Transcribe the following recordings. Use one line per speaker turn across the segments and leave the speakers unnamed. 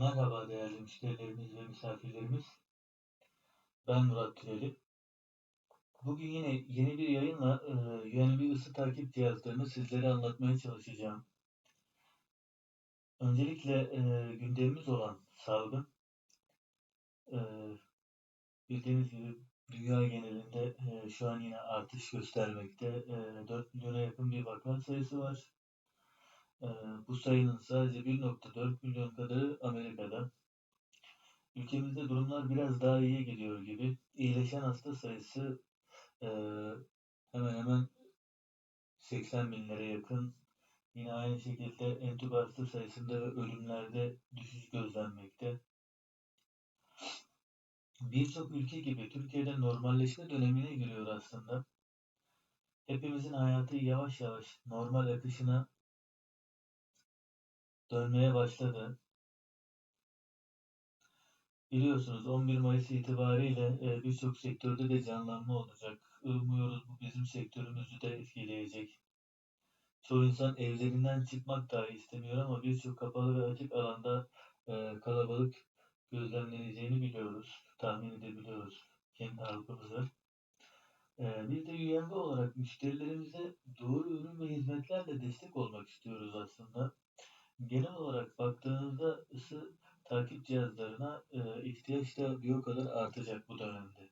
Merhaba değerli müşterilerimiz ve misafirlerimiz. Ben Murat Türeli. Bugün yine yeni bir yayınla e, USB ısı takip cihazlarını sizlere anlatmaya çalışacağım. Öncelikle e, gündemimiz olan salgın. E, bildiğiniz gibi dünya genelinde e, şu an yine artış göstermekte. E, 4 milyona yakın bir vaka sayısı var. Ee, bu sayının sadece 1.4 milyon kadarı Amerika'da. Ülkemizde durumlar biraz daha iyiye gidiyor gibi. İyileşen hasta sayısı e, hemen hemen 80 binlere yakın. Yine aynı şekilde entübe hasta sayısında ve ölümlerde düşüş gözlenmekte. Birçok ülke gibi Türkiye'de normalleşme dönemine giriyor aslında. Hepimizin hayatı yavaş yavaş normal akışına dönmeye başladı. Biliyorsunuz 11 Mayıs itibariyle e, birçok sektörde de canlanma olacak. Umuyoruz bu bizim sektörümüzü de etkileyecek. Çoğu insan evlerinden çıkmak dahi istemiyor ama birçok kapalı ve açık alanda e, kalabalık gözlemleneceğini biliyoruz. Tahmin edebiliyoruz kendi halkımızı. E, biz de UMB olarak müşterilerimize doğru ürün ve hizmetlerle destek olmak istiyoruz aslında. Genel olarak baktığınızda ısı takip cihazlarına e, ihtiyaç da bir o kadar artacak bu dönemde.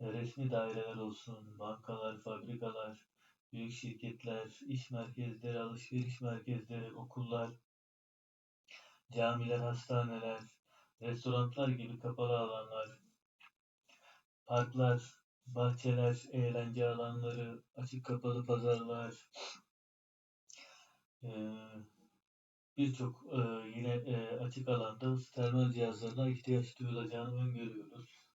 E, resmi daireler olsun, bankalar, fabrikalar, büyük şirketler, iş merkezleri, alışveriş merkezleri, okullar, camiler, hastaneler, restoranlar gibi kapalı alanlar, parklar, bahçeler, eğlence alanları, açık kapalı pazarlar, e, birçok e, yine e, açık alanda termal cihazlarına ihtiyaç duyulacağını öngörüyoruz.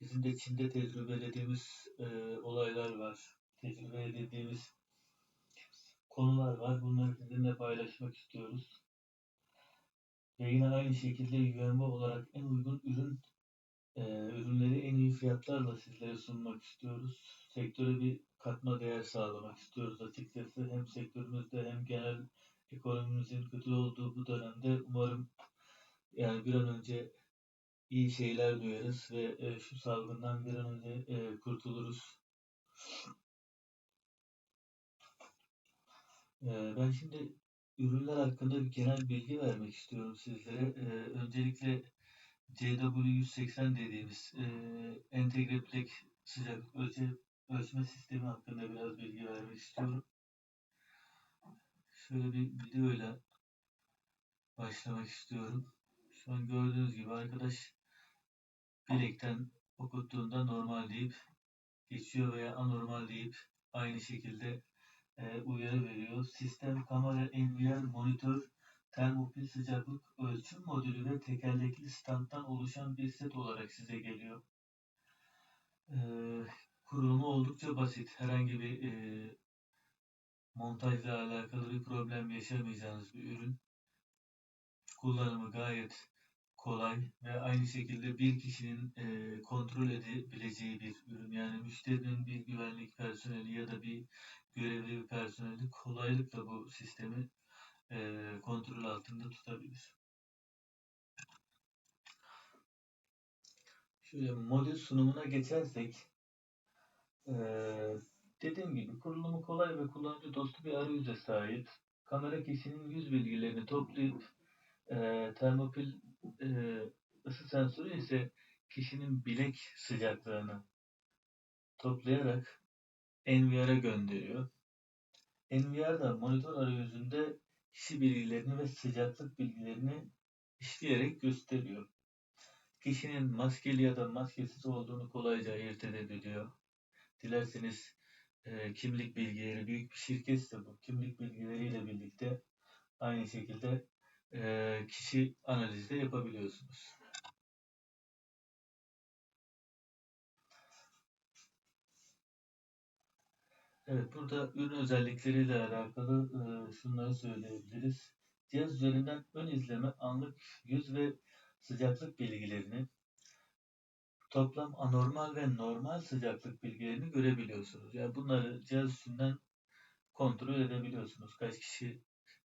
Bizim de Çin'de tecrübelediğimiz e, olaylar var. Tecrübe edildiğimiz konular var. Bunları sizinle paylaşmak istiyoruz. Ve yine aynı şekilde UMB olarak en uygun ürün e, ürünleri en iyi fiyatlarla sizlere sunmak istiyoruz. Sektöre bir katma değer sağlamak istiyoruz açıkçası. Hem sektörümüzde hem genel ekonomimizin kötü olduğu bu dönemde umarım yani bir an önce iyi şeyler duyarız ve e, şu salgından bir an önce e, kurtuluruz. E, ben şimdi ürünler hakkında bir genel bilgi vermek istiyorum sizlere. E, öncelikle CW180 dediğimiz e, entegre plek sıcaklık ölçe, ölçme sistemi hakkında biraz bilgi vermek istiyorum. Şöyle bir videoyla başlamak istiyorum. Şu an gördüğünüz gibi arkadaş bilekten okuttuğunda normal deyip geçiyor veya anormal deyip aynı şekilde e, uyarı veriyor. Sistem kamera NVR monitör termopil sıcaklık ölçüm modülü ve tekerlekli standtan oluşan bir set olarak size geliyor. E, kurulumu oldukça basit. Herhangi bir e, montajla alakalı bir problem yaşamayacağınız bir ürün. Kullanımı gayet kolay ve aynı şekilde bir kişinin e, kontrol edebileceği bir ürün. Yani müşterinin bir güvenlik personeli ya da bir görevli bir personeli kolaylıkla bu sistemi e, kontrol altında tutabilir. Şöyle modül sunumuna geçersek e, Dediğim gibi kurulumu kolay ve kullanıcı dostu bir arayüze sahip. Kamera kişinin yüz bilgilerini toplayıp e, termopil e, ısı sensörü ise kişinin bilek sıcaklığını toplayarak NVR'a gönderiyor. NVR da monitör arayüzünde kişi bilgilerini ve sıcaklık bilgilerini işleyerek gösteriyor. Kişinin maskeli ya da maskesiz olduğunu kolayca ayırt edebiliyor. Dilerseniz e, kimlik bilgileri büyük bir şirketse bu kimlik bilgileriyle birlikte aynı şekilde e, kişi analizi de yapabiliyorsunuz. Evet burada ürün özellikleriyle alakalı e, şunları söyleyebiliriz. Cihaz üzerinden ön izleme, anlık yüz ve sıcaklık bilgilerini toplam anormal ve normal sıcaklık bilgilerini görebiliyorsunuz. Yani bunları cihaz üstünden kontrol edebiliyorsunuz. Kaç kişi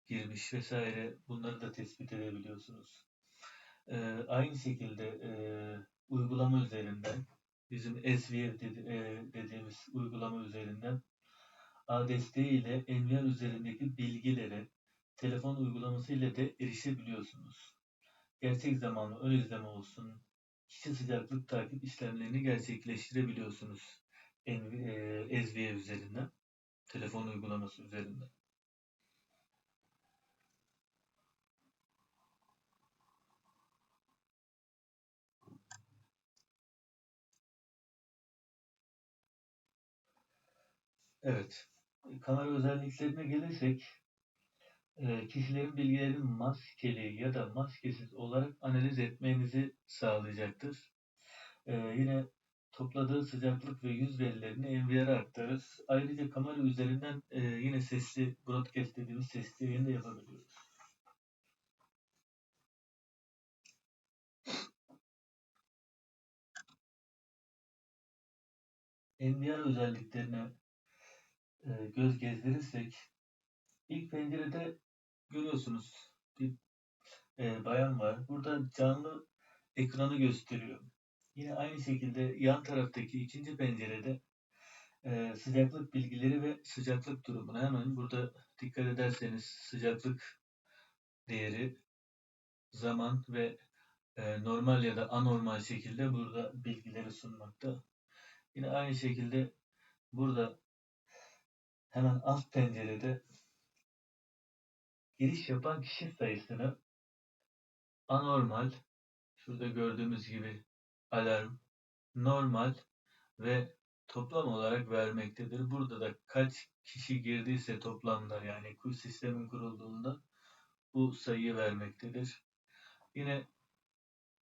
girmiş vesaire bunları da tespit edebiliyorsunuz. Ee, aynı şekilde e, uygulama üzerinden bizim SVF dedi, e, dediğimiz uygulama üzerinden desteği ile Enviar üzerindeki bilgileri telefon uygulaması ile de erişebiliyorsunuz. Gerçek zamanlı ön izleme olsun, kişi sıcaklık takip işlemlerini gerçekleştirebiliyorsunuz. E, SVF üzerinden, telefon uygulaması üzerinden. Evet. Kamera özelliklerine gelirsek kişilerin bilgilerini maskeli ya da maskesiz olarak analiz etmenizi sağlayacaktır. E, yine topladığı sıcaklık ve yüz verilerini NVR'a aktarır. Ayrıca kamera üzerinden e, yine sesli broadcast dediğimiz sesli yayın da yapabiliyoruz. NVR özelliklerine e, göz gezdirirsek ilk pencerede görüyorsunuz bir e, bayan var. Burada canlı ekranı gösteriyor. Yine aynı şekilde yan taraftaki ikinci pencerede e, sıcaklık bilgileri ve sıcaklık durumuna hemen burada dikkat ederseniz sıcaklık değeri, zaman ve e, normal ya da anormal şekilde burada bilgileri sunmakta. Yine aynı şekilde burada hemen alt pencerede giriş yapan kişi sayısını anormal, şurada gördüğümüz gibi alarm, normal ve toplam olarak vermektedir. Burada da kaç kişi girdiyse toplamda yani sistemin kurulduğunda bu sayıyı vermektedir. Yine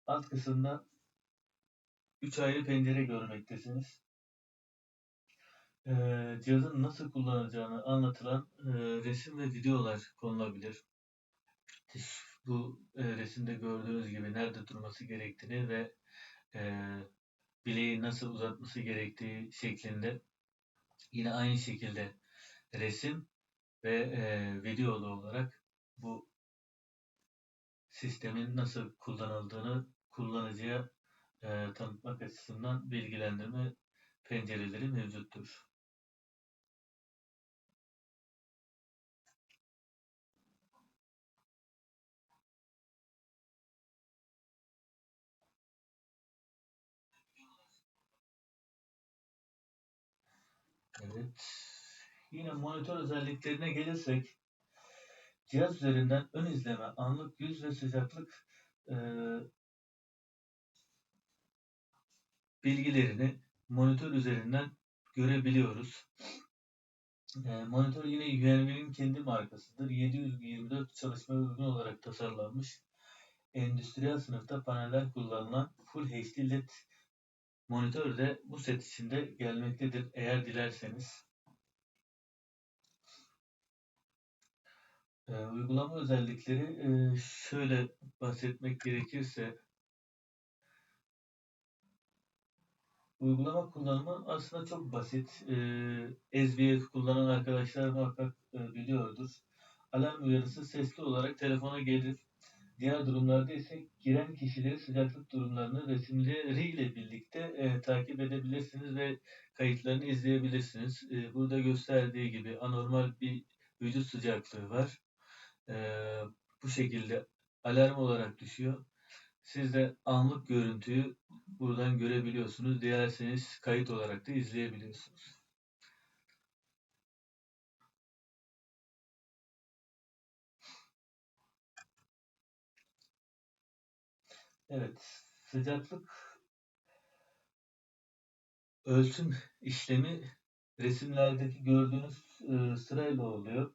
alt kısımda 3 ayrı pencere görmektesiniz. Ee, cihazın nasıl kullanacağını anlatılan e, resim ve videolar konulabilir. Bu e, resimde gördüğünüz gibi nerede durması gerektiğini ve e, bileği nasıl uzatması gerektiği şeklinde yine aynı şekilde resim ve e, videolu olarak bu sistemin nasıl kullanıldığını kullanıcıya e, tanıtmak açısından bilgilendirme pencereleri mevcuttur. Evet. Yine monitör özelliklerine gelirsek cihaz üzerinden ön izleme, anlık yüz ve sıcaklık e, bilgilerini monitör üzerinden görebiliyoruz. E, monitör yine UNV'nin kendi markasıdır. 724 çalışma uygun olarak tasarlanmış. Endüstriyel sınıfta paneller kullanılan Full HD LED monitör de bu set içinde gelmektedir eğer dilerseniz. E, uygulama özellikleri e, şöyle bahsetmek gerekirse Uygulama kullanımı aslında çok basit. Ee, SVF kullanan arkadaşlar muhakkak e, biliyordur. Alarm uyarısı sesli olarak telefona gelir. Diğer durumlarda ise giren kişileri sıcaklık durumlarını resimleriyle birlikte e, takip edebilirsiniz ve kayıtlarını izleyebilirsiniz. E, burada gösterdiği gibi anormal bir vücut sıcaklığı var. E, bu şekilde alarm olarak düşüyor. Siz de anlık görüntüyü buradan görebiliyorsunuz. Dilerseniz kayıt olarak da izleyebiliyorsunuz. Evet, sıcaklık ölçüm işlemi resimlerdeki gördüğünüz e, sırayla oluyor.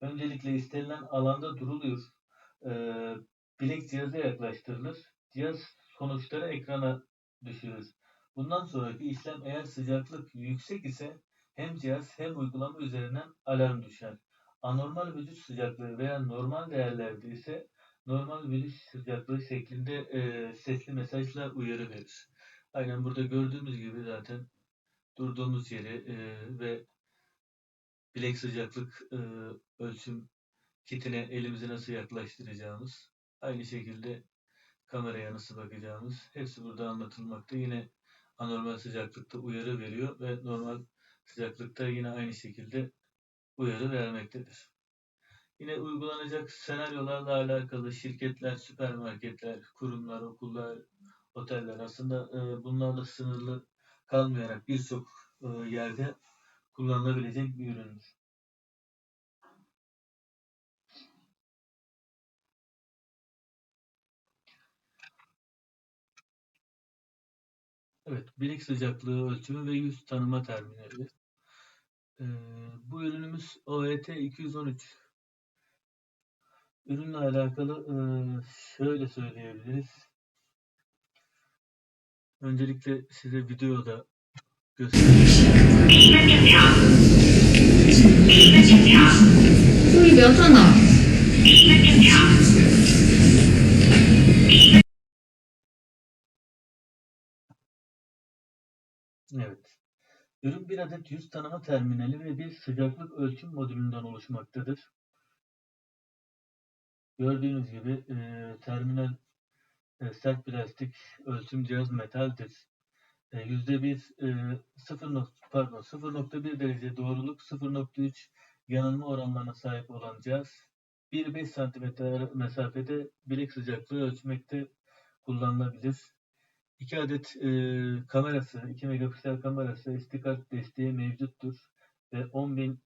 Öncelikle istenilen alanda duruluyor. E, bilek cihaza yaklaştırılır. Cihaz sonuçları ekrana düşürür. Bundan sonraki işlem eğer sıcaklık yüksek ise hem cihaz hem uygulama üzerinden alarm düşer. Anormal vücut sıcaklığı veya normal değerlerde ise normal vücut sıcaklığı şeklinde e, sesli mesajla uyarı verir. Aynen burada gördüğümüz gibi zaten durduğumuz yeri e, ve bilek sıcaklık e, ölçüm kitine elimizi nasıl yaklaştıracağımız aynı şekilde kameraya nasıl bakacağımız hepsi burada anlatılmakta. Yine anormal sıcaklıkta uyarı veriyor ve normal sıcaklıkta yine aynı şekilde uyarı vermektedir. Yine uygulanacak senaryolarla alakalı şirketler, süpermarketler, kurumlar, okullar, oteller aslında e, bunlarla sınırlı kalmayarak birçok e, yerde kullanılabilecek bir üründür. Evet, bilik sıcaklığı ölçümü ve yüz tanıma terminali. Ee, bu ürünümüz OET 213. Ürünle alakalı şöyle söyleyebiliriz. Öncelikle size videoda göstereyim. Evet. Ürün bir adet yüz tanıma terminali ve bir sıcaklık ölçüm modülünden oluşmaktadır. Gördüğünüz gibi e, terminal e, sert plastik ölçüm cihaz metaldir. E, %1 e, 0 nok- pardon 0.1 derece doğruluk 0.3 yanılma oranlarına sahip olan cihaz 1-5 cm mesafede bilek sıcaklığı ölçmekte kullanılabilir. 2 adet e, kamerası, 2 megapiksel kamerası SD desteği mevcuttur ve 10.000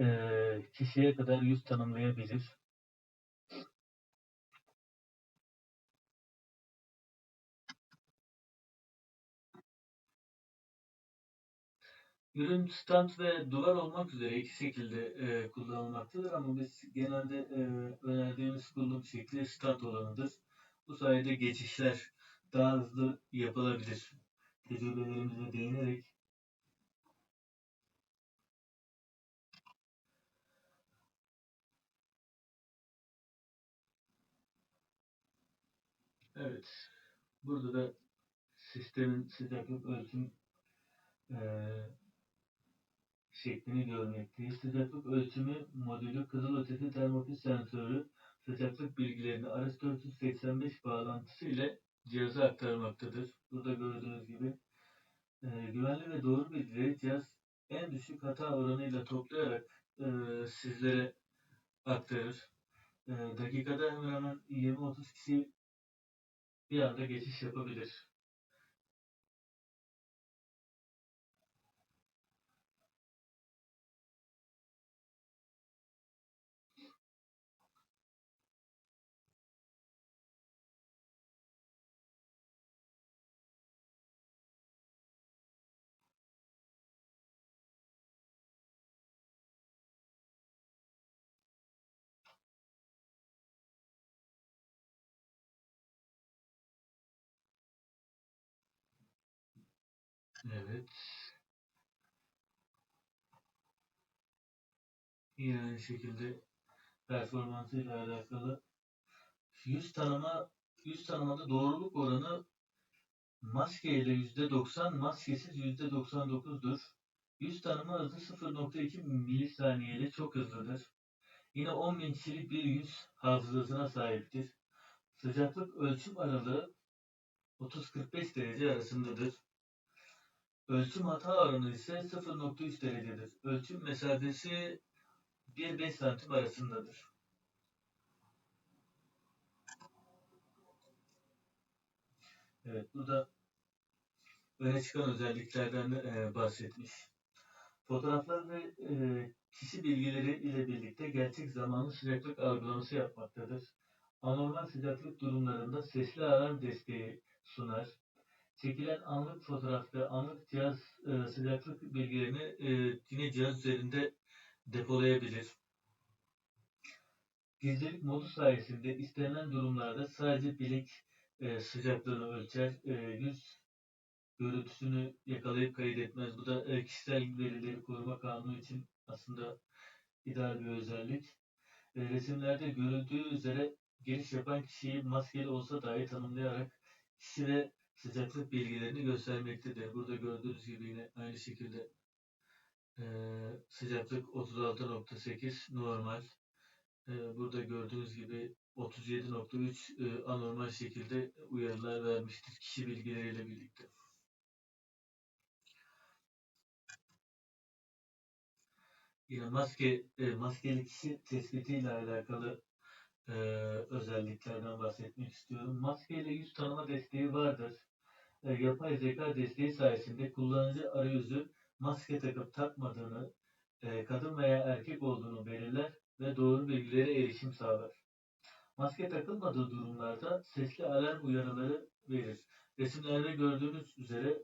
e, kişiye kadar yüz tanımlayabilir. Ürün stand ve duvar olmak üzere iki şekilde e, kullanılmaktadır ama biz genelde e, önerdiğimiz kurulum şekli stand olanıdır. Bu sayede geçişler daha hızlı yapılabilir. Tecrübelerimize değinerek Evet. Burada da sistemin sıcaklık ölçüm eee şeklini görmekteyiz. Sıcaklık ölçümü modülü kızılötesi termofil sensörü sıcaklık bilgilerini RS-485 bağlantısı ile cihaza aktarmaktadır. Burada gördüğünüz gibi eee, güvenli ve doğru bilgileri cihaz en düşük hata oranıyla toplayarak eee, sizlere aktarır. Eee, dakikada hemen hemen 20-30 kişi bir anda geçiş yapabilir. Evet. Yine aynı şekilde performansıyla alakalı yüz tanıma yüz tanımada doğruluk oranı maske ile %90, maskesiz %99'dur. Yüz tanıma hızı 0.2 milisaniyede çok hızlıdır. Yine 10.000 kişilik bir yüz hafızasına sahiptir. Sıcaklık ölçüm aralığı 30-45 derece arasındadır. Ölçüm hata oranı ise 0.3 derecedir. Ölçüm mesafesi 1-5 santim arasındadır. Evet, bu da öne çıkan özelliklerden de e, bahsetmiş. Fotoğraflar ve e, kişi bilgileri ile birlikte gerçek zamanlı sıcaklık algılaması yapmaktadır. Anormal sıcaklık durumlarında sesli alarm desteği sunar. Çekilen anlık fotoğrafta anlık cihaz e, sıcaklık bilgilerini e, yine cihaz üzerinde depolayabilir. Gizlilik modu sayesinde istenilen durumlarda sadece bilek e, sıcaklığını ölçer, e, yüz görüntüsünü yakalayıp kaydetmez. Bu da e, kişisel verileri koruma kanunu için aslında ideal bir özellik. E, resimlerde görüldüğü üzere giriş yapan kişiyi maskeli olsa dahi tanımlayarak kişi ve sıcaklık bilgilerini göstermektedir. Burada gördüğünüz gibi yine aynı şekilde e, sıcaklık 36.8 normal. E, burada gördüğünüz gibi 37.3 e, anormal şekilde uyarılar vermiştir kişi bilgileriyle birlikte. Yine maske e, maskeli kişi tespitiyle alakalı e, özelliklerden bahsetmek istiyorum. Maskeyle yüz tanıma desteği vardır. Yapay zeka desteği sayesinde kullanıcı arayüzü maske takıp takmadığını, e, kadın veya erkek olduğunu belirler ve doğru bilgilere erişim sağlar. Maske takılmadığı durumlarda sesli alarm uyarıları verir. Resimlerde gördüğünüz üzere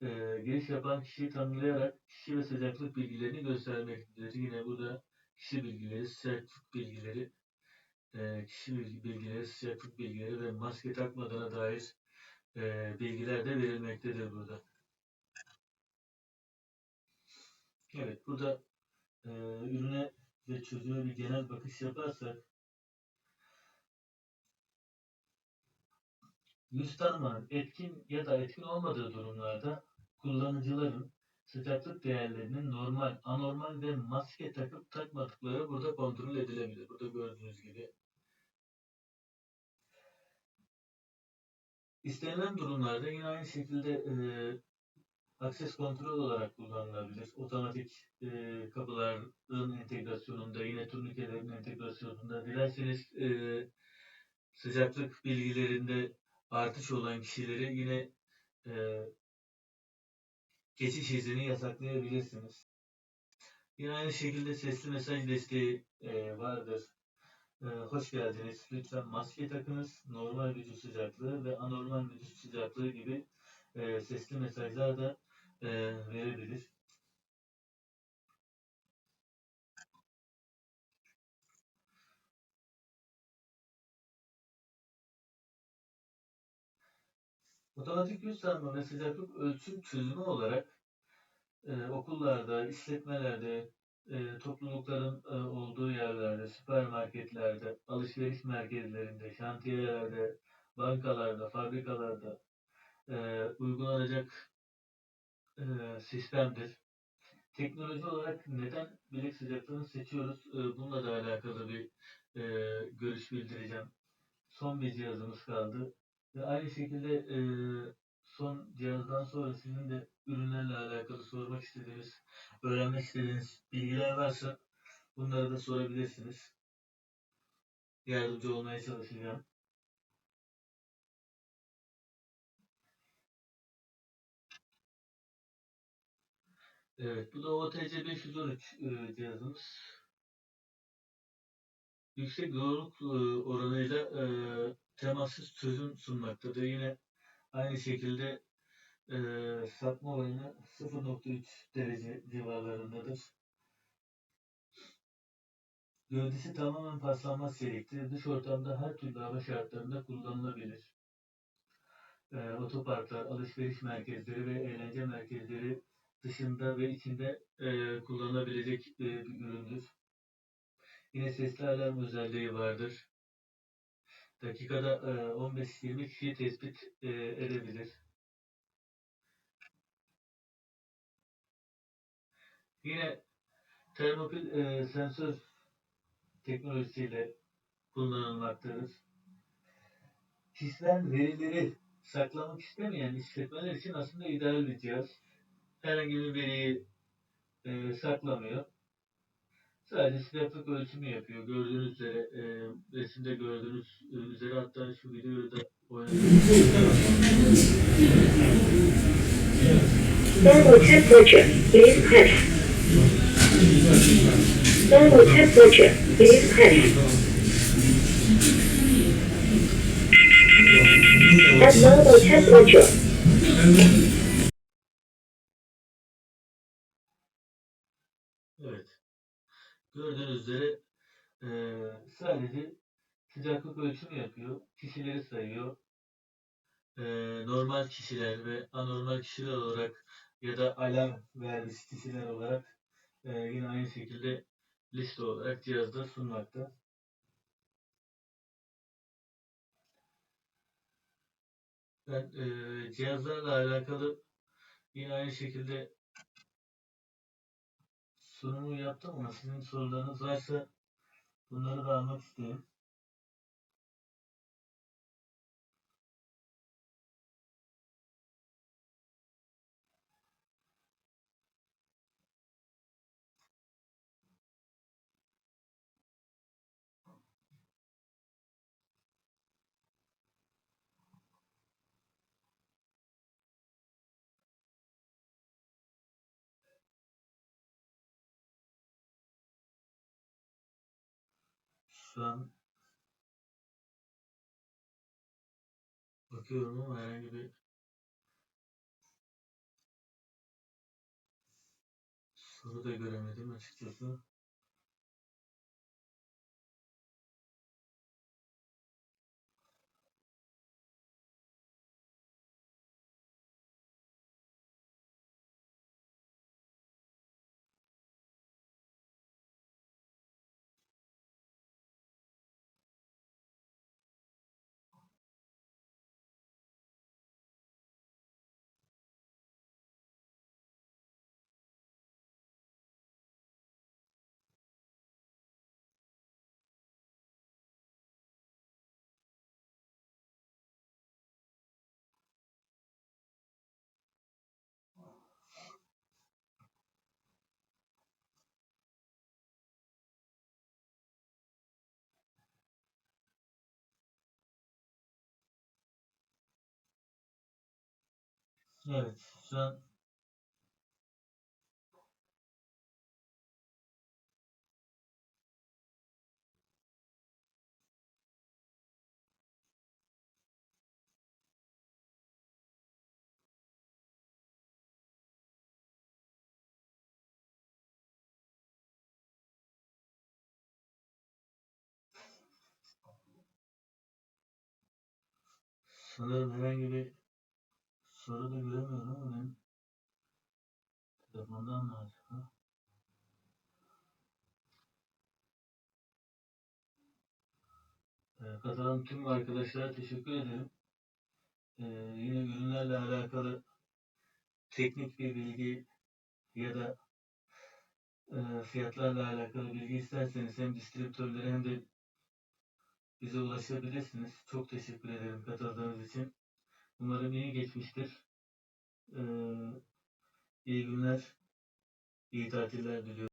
e, giriş yapan kişiyi tanımlayarak kişi ve sıcaklık bilgilerini göstermektedir. Yine burada kişi bilgileri, sıcaklık bilgileri, e, kişi bilgi- bilgileri, sıcaklık bilgileri ve maske takmadığına dair e, bilgiler de verilmektedir burada. Evet, burada e, ürüne ve çözüme bir genel bakış yaparsak yüz etkin ya da etkin olmadığı durumlarda kullanıcıların sıcaklık değerlerinin normal, anormal ve maske takıp takmadıkları burada kontrol edilebilir. Burada gördüğünüz gibi. İstenilen durumlarda yine aynı şekilde e, akses kontrol olarak kullanılabilir. Otomatik e, kapıların entegrasyonunda, yine turnikelerin entegrasyonunda, dilerseniz e, sıcaklık bilgilerinde artış olan kişileri yine e, geçiş izni yasaklayabilirsiniz. Yine aynı şekilde sesli mesaj desteği e, vardır. E, hoş geldiniz. Lütfen maske takınız. Normal vücut sıcaklığı ve anormal vücut sıcaklığı gibi e, sesli mesajlar da e, verebilir. Otomatik yüz tanıma ve sıcaklık ölçüm çözümü olarak e, okullarda, işletmelerde, e, toplulukların e, olduğu yerlerde, süpermarketlerde, alışveriş merkezlerinde, şantiyelerde, bankalarda, fabrikalarda e, uygulanacak e, sistemdir. Teknoloji olarak neden bilek sıcaklığını seçiyoruz? E, bununla da alakalı bir e, görüş bildireceğim. Son bir cihazımız kaldı. Ve aynı şekilde e, son cihazdan sonra sizin de ürünlerle alakalı sormak istediğiniz, öğrenmek istediğiniz bilgiler varsa bunları da sorabilirsiniz. Yardımcı olmaya çalışacağım. Evet, bu da OTC 513 e, cihazımız. Yüksek doğruluk e, oranıyla e, temassız çözüm sunmaktadır. Yine aynı şekilde e, sapma oranı 0.3 derece civarlarındadır. Gövdesi tamamen paslanmaz çeliktir. Dış ortamda her türlü hava şartlarında kullanılabilir. E, otoparklar, alışveriş merkezleri ve eğlence merkezleri dışında ve içinde e, kullanılabilecek e, bir üründür. Yine sesli alarm özelliği vardır. Dakikada e, 15-20 kişiyi tespit e, edebilir. Yine termopil e, sensör teknolojisiyle kullanılmaktadır. Kişisel verileri saklamak istemeyen işletmeler için aslında ideal bir cihaz. Herhangi bir veriyi e, saklamıyor. Sadece sıcaklık ölçümü yapıyor. Gördüğünüz üzere, e, resimde gördüğünüz üzere hatta şu videoyu da
temperature, please press. Thermal temperature, temperature,
Evet. Gördüğünüz üzere e, sadece sıcaklık ölçümü yapıyor. Kişileri sayıyor. E, normal kişiler ve anormal kişiler olarak ya da alarm vermiş kişiler olarak e, yine aynı şekilde liste olarak cihazda sunmakta. Ben e, cihazlarla alakalı yine aynı şekilde sunumu yaptım ama sizin sorularınız varsa bunları da almak isterim. Şu bakıyorum ama herhangi bir soru da göremedim açıkçası. Evet, şu an sanırım herhangi bir soru da göremiyorum ama ben telefondan mı acaba? Ee, katılan tüm arkadaşlara teşekkür ederim. Ee, yine ürünlerle alakalı teknik bir bilgi ya da e, fiyatlarla alakalı bilgi isterseniz hem distribütörlere hem de bize ulaşabilirsiniz. Çok teşekkür ederim katıldığınız için. Umarım iyi geçmiştir. Ee, iyi günler, iyi tatiller diliyorum.